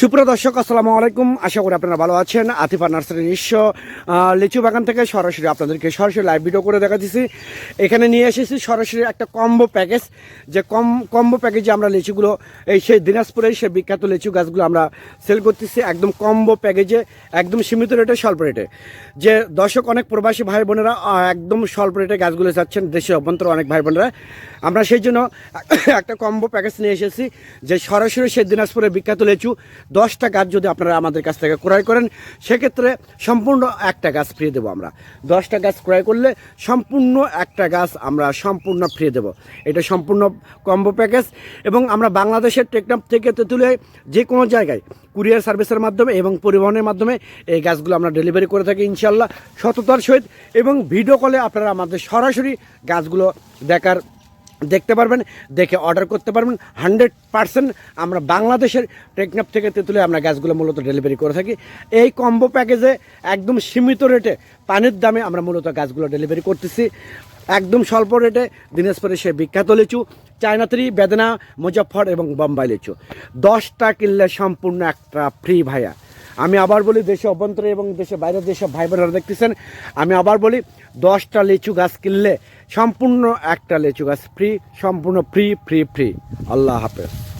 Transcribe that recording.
সুপ্রিয় দর্শক, আসসালামু আলাইকুম। আশা করি আপনারা ভালো আছেন। আতিফা নার্সারি নিঃস্ব লিচু বাগান থেকে সরাসরি আপনাদেরকে সরাসরি লাইভ ভিডিও করে দেখা দিছি এখানে নিয়ে এসেছি সরাসরি একটা কম্বো প্যাকেজ যে কম কম্বো প্যাকেজে আমরা লিচুগুলো, এই সেই দিনাজপুরের সেই বিখ্যাত লিচু গাছগুলো আমরা সেল করতেছি একদম কম্বো প্যাকেজে একদম সীমিত রেটে স্বল্প রেটে যে দর্শক, অনেক প্রবাসী ভাই বোনেরা একদম স্বল্প রেটে গাছগুলো যাচ্ছেন দেশের অভ্যন্তরে অনেক ভাই বোনেরা। আমরা সেই জন্য একটা কম্বো প্যাকেজ নিয়ে এসেছি। যে সরাসরি সেই দিনাজপুরের বিখ্যাত লিচু দশটা গাছ যদি আপনারা আমাদের কাছ থেকে ক্রয় করেন, সেক্ষেত্রে সম্পূর্ণ একটা গাছ ফ্রি দেবো আমরা। দশটা গাছ ক্রয় করলে সম্পূর্ণ একটা গাছ আমরা সম্পূর্ণ ফ্রি দেবো। এটা সম্পূর্ণ কম্বো প্যাকেজ এবং আমরা বাংলাদেশের টেকনাফ থেকে তেঁতুলে যে কোনো জায়গায় কুরিয়ার সার্ভিসের মাধ্যমে এবং পরিবহনের মাধ্যমে এই গাছগুলো আমরা ডেলিভারি করে থাকি ইনশাল্লাহ সততার সহিত এবং ভিডিও কলে আপনারা আমাদের সরাসরি গাছগুলো দেখার দেখতে পারবেন, দেখে অর্ডার করতে পারবেন। হান্ড্রেড পার্সেন্ট আমরা বাংলাদেশের টেকনাপ থেকে তেঁতুলে আমরা গাছগুলো মূলত ডেলিভারি করে থাকি। এই কম্বো প্যাকেজে একদম সীমিত রেটে পানির দামে আমরা মূলত গাছগুলো ডেলিভারি করতেছি। একদম স্বল্প রেটে দিনাজপুরে সে বিখ্যাত লিচু চায়নাত্রী বেদনা, মুজফ্ফর এবং বোম্বাই লিচু। দশটা কিনলে সম্পূর্ণ একটা ফ্রি ভাইয়া। আমি আবার বলি, দেশে অভ্যন্তরে এবং দেশে বাইরের দেশে ভাই বোনেরা দেখতেছেন, আমি আবার বলি, দশটা লিচু গাছ কিনলে সম্পূর্ণ একটা লিচু গাছ ফ্রি সম্পূর্ণ ফ্রি ফ্রি ফ্রি আল্লাহ হাফেজ।